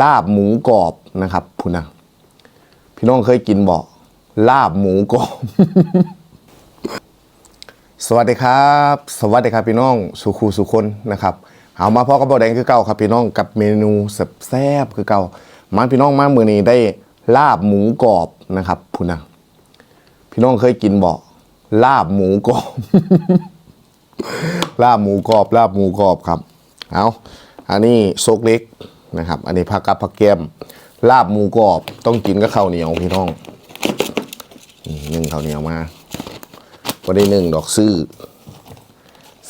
ลาบหมูกรอบนะครับพุนะพี่น้องเคยกินบ่ลาบหมูกรอบ สวัสดีครับ สวัสดีครับพี่น้องสุขูสุคนนะครับเอามาพ่อกับบ่แดงคือเก่าครับพี่น้องกับเมนูแซ่บคือเก่ามาพี่น้องมามือนี้ได้ลาบหมูกรอบนะครับพุนนะพี่น้องเคยกินบ่ลาบหมูกรอบ ลาบหมูกรอบ ลาบหมูกรอบครับ เอาอันนี้โซกเล็ก นะครับ อันนี้ผักกับผักแก้มลาบหมูกรอบต้องกินกับข้าวเหนียวพี่น้องนี่นึ่งข้าวเหนียวมาพอได้หนึ่งดอกซื้อ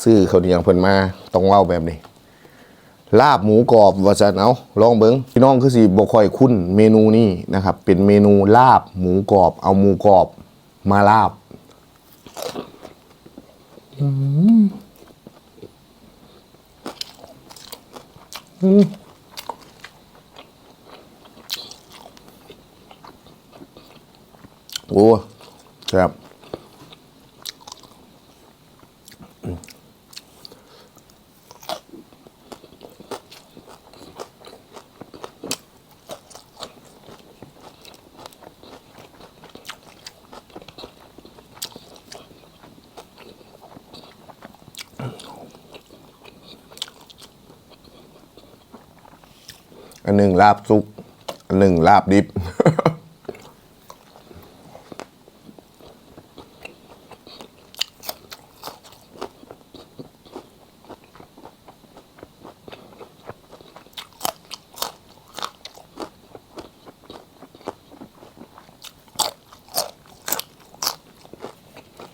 ซื้อข้าวเหนียวเพิ่นมาต้องเว้าแบบนี้ ลาบหมูกรอบว่าจะเอาลองเบิ้งพี่น้องคือสิบ่ค่อยคุ้นเมนูนี้นะครับ เป็นเมนูลาบหมูกรอบ เอาหมูกรอบมาลาบ โอ้แซ่บอันหนึ่งลาบซุก อันหนึ่งลาบดิบ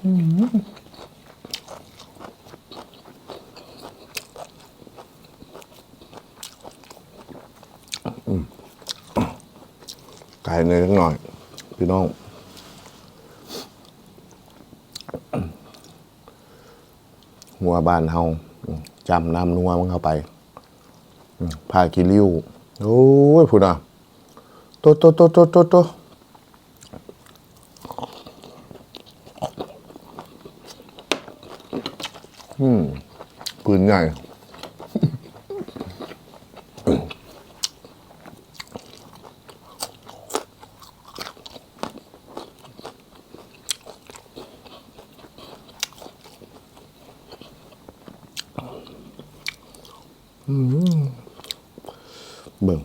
ไก่เนยสักหน่อย พี่น้องหัวบ้านเฮาจำน้ำนัวมันเข้าไปอืมพากิริ้ว โอ้ยพูดอะโตโตโตโตโตโตอืมปื นใหญ่ เบิ่ง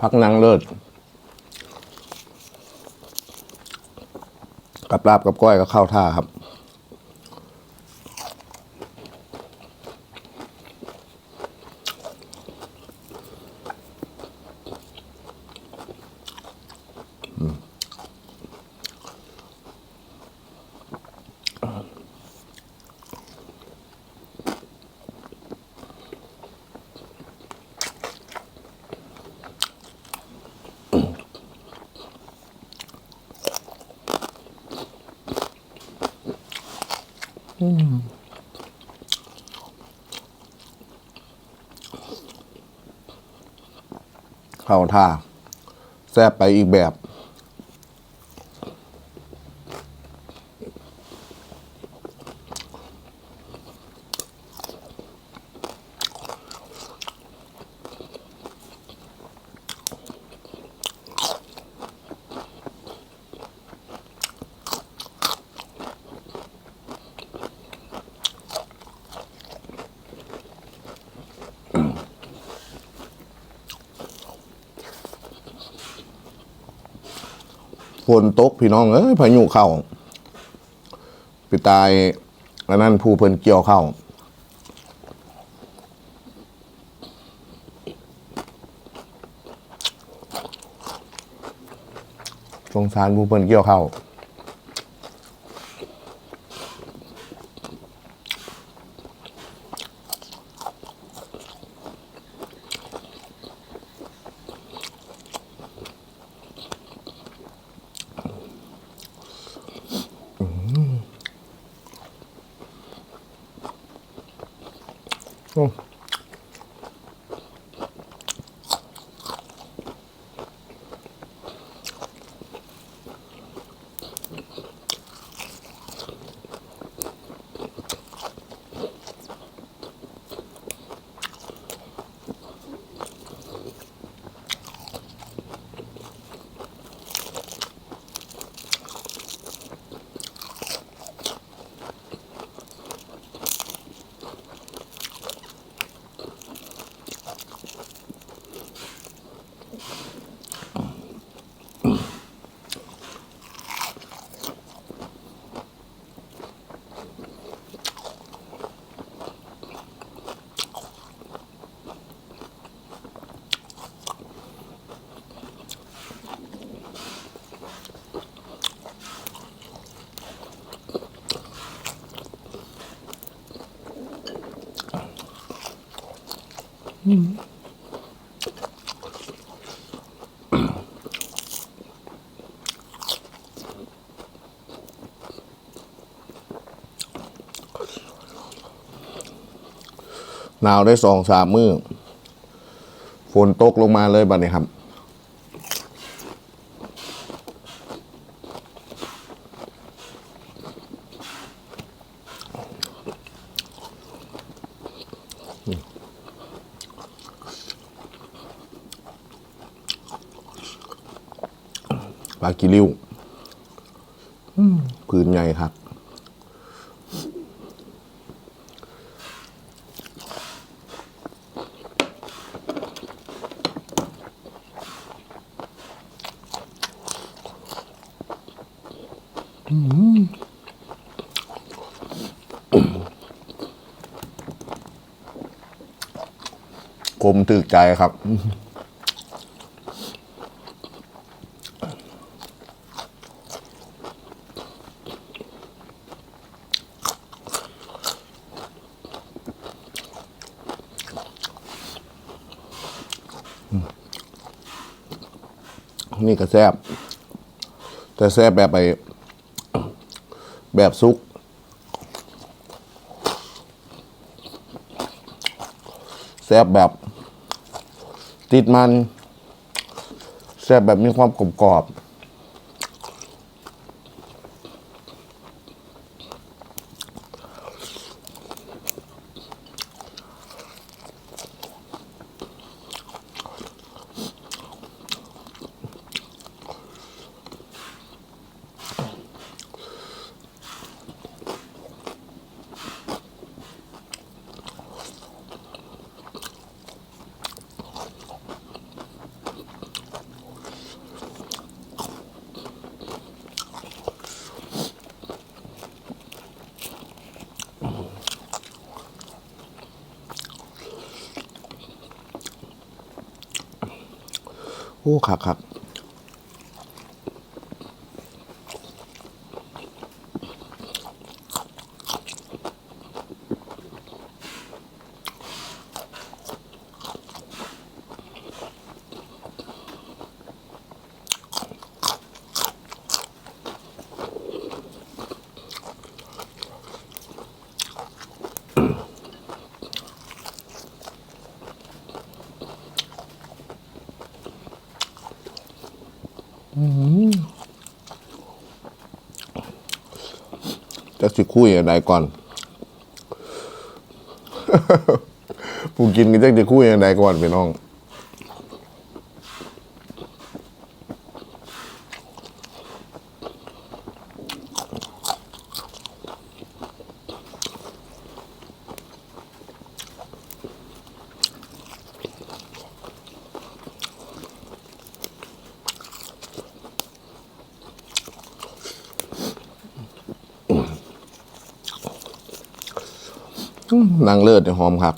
พักนางเลิศกับลาบกับก้อยก็เข้าท่าครับ เข้าท่าแซ่บไปอีกแบบ ฝนตกพี่น้องเอ้ยพายุเข้าไปตายอันนั้นผู้เพิ่นเกี่ยวเข้าสงสารผู้เพิ่นเกี่ยวเข้า Oh. หนาวได้สองสามมือฝนตกลงมาเลยบัดนี้ครับ ปลากิริ้วพื้นใหญ่ครับกลมตึกใจครับ นี่ก็แซบแต่แซบแบบไป แบบซุก แซบแบบ ติดมัน แซบแบบมีความกรอบกรอบ โอ้คักคัก จะสิคุยอะไรก่อน ผู้กินก็จะจะคุยอะไรก่อนพี่น้อง นางเลิศเนี่ยหอมครับ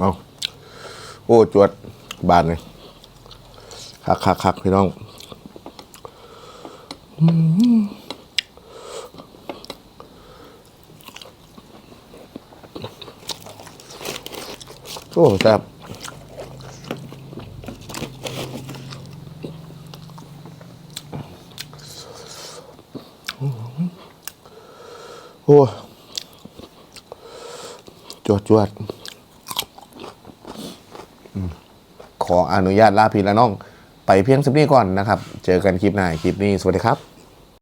เอาโอ้จวดบาทเลยคักคักคักพี่น้องโอ้แซ่บโอ้จวดจวด ขออนุญาตลาพี่และน้อง ไปเพียงสักนี้ก่อนนะครับ เจอกันคลิปหน้าคลิปนี้ สวัสดีครับ